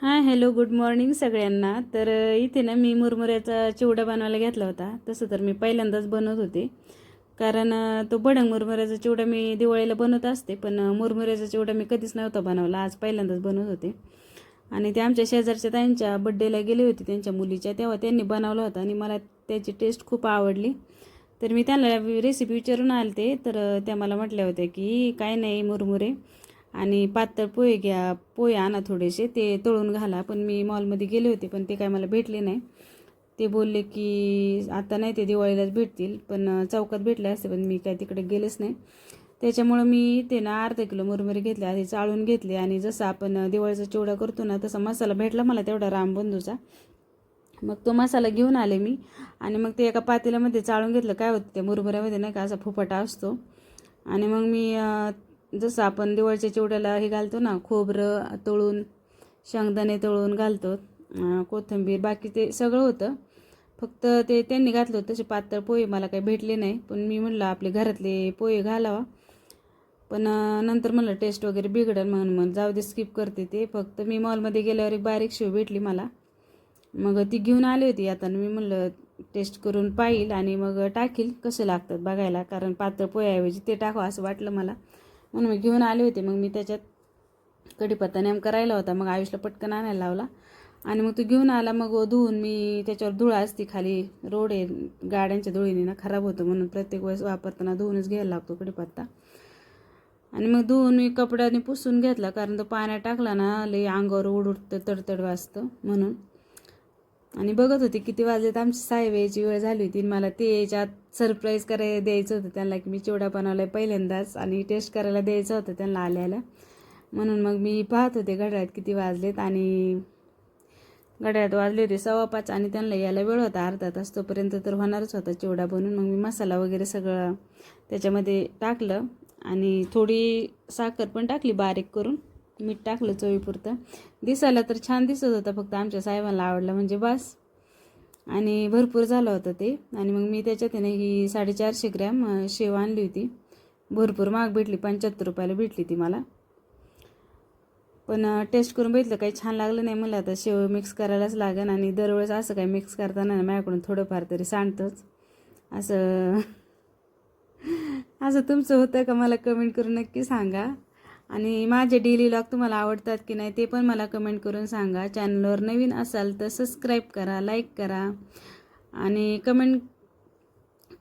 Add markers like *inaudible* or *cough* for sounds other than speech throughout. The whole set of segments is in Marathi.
हां हॅलो गुड मॉर्निंग सगळ्यांना. तर इथे ना मी मुरमुऱ्याचा चिवडा बनवायला घेतला होता. तसं तर मी पहिल्यांदाच बनवत होते. कारण तो बडंग मुरमुऱ्याचा चिवडा मी दिवाळीला बनवत असते पण मुरमुऱ्याचा चिवडा मी कधीच नव्हता बनवला. आज पहिल्यांदाच बनवत होते. आणि ते आमच्या शेजारच्या ताईंच्या बड्डेला गेले होते त्यांच्या मुलीच्या. तेव्हा त्यांनी बनवला होता आणि मला त्याची टेस्ट खूप आवडली. तर मी त्यांना रेसिपी विचारून आले ते तर त्या मला म्हटल्या होत्या की काय नाही मुरमुरे आणि पातळ पोहे घ्या पोहे आणा थोडेसे ते तळून घाला. पण मी मॉलमध्ये गेले होते पण ते काय मला भेटले नाही. ते बोलले की आता नाही ते दिवाळीलाच भेटतील पण चौकात भेटले असते पण मी काय तिकडे गेलेच नाही. त्याच्यामुळं मी ते ना अर्धा किलो मुरमुरे घेतले आधी चाळून घेतले. आणि जसं आपण दिवाळीचा चिवडा करतो ना तसा मसाला भेटला मला तेवढा रामबंधूचा मग तो मसाला घेऊन आले मी. आणि मग ते एका पातेल्यामध्ये चाळून घेतलं. काय होतं त्या मुरमुऱ्यामध्ये नाही का असा फुफाटा असतो. आणि मग मी जसं आपण दिवाळीच्या चिवड्याला हे घालतो ना खोबरं तळून शेंगदाणे तळून घालतो कोथिंबीर बाकी ते सगळं होतं. फक्त ते त्यांनी घातलं होतं तसे पातळ पोहे मला काही भेटले नाही. पण मी म्हणलं आपले घरातले पोहे घालावा. पण नंतर म्हणलं टेस्ट वगैरे बिघडल म्हणून मग जाऊ दे स्किप करते ते. फक्त मी मॉलमध्ये गेल्यावर एक बारीक शिव भेटली मला. मग ती घेऊन आली होती आता. मी म्हणलं टेस्ट करून पाहिल आणि मग टाकील कसं लागतात बघायला. कारण पातळ पोह्याऐवजी ते टाकावं असं वाटलं मला. म्हणून मी घेऊन आले होते. मग मी त्याच्यात कढीपत्ता नेमका राहिला होता. मग आयुषला पटकन आणायला लावला. आणि मग तो घेऊन आला. मग धुवून मी त्याच्यावर धुळा असती खाली. रोड आहे. गाड्यांच्या धुळीने ना खराब होतं म्हणून प्रत्येक वेळेस वापरताना धुवूनच घ्यायला लागतो कढीपत्ता. आणि मग धुवून मी कपड्याने पुसून घेतला. कारण तो पाण्यात टाकला ना लई अंगावर उडुडतं तडतड वाजतं म्हणून. आणि बघत होते किती वाजलेत. आमची साहेब यायची वेळ झाली होती. आणि मला ते याच्यात सरप्राईज करायला द्यायचं होतं त्यांना. की मी चिवडा बनवला आहे पहिल्यांदाच आणि टेस्ट करायला द्यायचं होतं त्यांना आल्याला. म्हणून मग मी पाहत होते घड्याळात किती वाजलेत आणि घड्याळात वाजले होते सव्वा पाच आणि त्यांना यायला वेळ होता अर्धा तास. तोपर्यंत तर होणारच होता चिवडा बनवून मग मी मसाला वगैरे सगळं त्याच्यामध्ये टाकलं आणि थोडी साखर पण टाकली बारीक करून. मीठ टाकलं चवीपुरतं. दिसायला तर छान दिसत होतं फक्त आमच्या साहेबांना आवडलं म्हणजे बस. आणि भरपूर झालं होतं ते. आणि मग मी त्याच्यात त्याने ही साडेचारशे ग्रॅम शेव आणली होती. भरपूर महाग भेटली पंच्याहत्तर रुपयाला भेटली ती मला. पण टेस्ट करून बघितलं काही छान लागलं नाही मला. आता शेव मिक्स करायलाच लागेल आणि दरवेळेस असं काही मिक्स करताना माझ्याकडून थोडंफार तरी सांडतंच. असं *laughs* असं तुमचं होतं का? मला कमेंट करून नक्की सांगा. आणि माझे डेली व्लॉग तुम्हाला आवडतात की नाही ते पण मला कमेंट करून सांगा. चॅनलवर नवीन असाल तर सबस्क्राईब करा लाईक करा. आणि कमेंट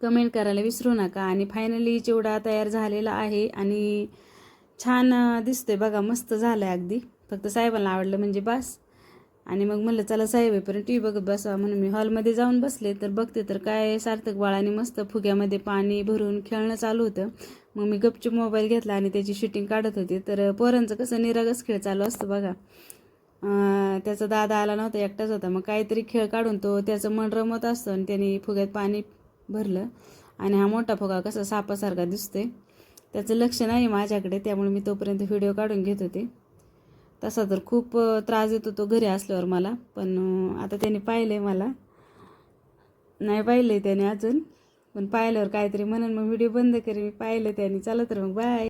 कमेंट करायला विसरू नका. आणि फायनली चिवडा तयार झालेला आहे आणि छान अं, दिसतोय बघा मस्त झालं आहे अगदी. फक्त साहेबांना आवडलं म्हणजे बस. आणि मग म्हणलं चला साहेब येईपर्यंत टी व्ही बघत बसा. म्हणून मी हॉलमध्ये जाऊन बसले. तर बघते तर काय सार्थक बाळाने मस्त फुग्यामध्ये पाणी भरून खेळणं चालू होतं. मग मी गपचूप मोबाईल घेतला आणि त्याची शूटिंग काढत होती. तर पोरांचं कसं निरागस खेळ चालू असतं बघा. त्याचा दादा आला नव्हता एकटाच होता. मग काहीतरी खेळ काढून तो त्याचं मन रमत असतं आणि त्याने फुग्यात पाणी भरलं. आणि हा मोठा फुगा कसा सापासारखा दिसतोय. त्याचं लक्ष नाही माझ्याकडे त्यामुळे मी तोपर्यंत व्हिडिओ काढून घेत होते. तसा तर खूप त्रास येतो तो घरी असल्यावर मला. पण आता त्याने पाहिलं आहे मला. नाही पाहिलं आहे त्याने अजून. पण पाहिल्यावर काहीतरी म्हणून मग व्हिडिओ बंद करी मी पाहिलं त्याने. चला तर मग बाय.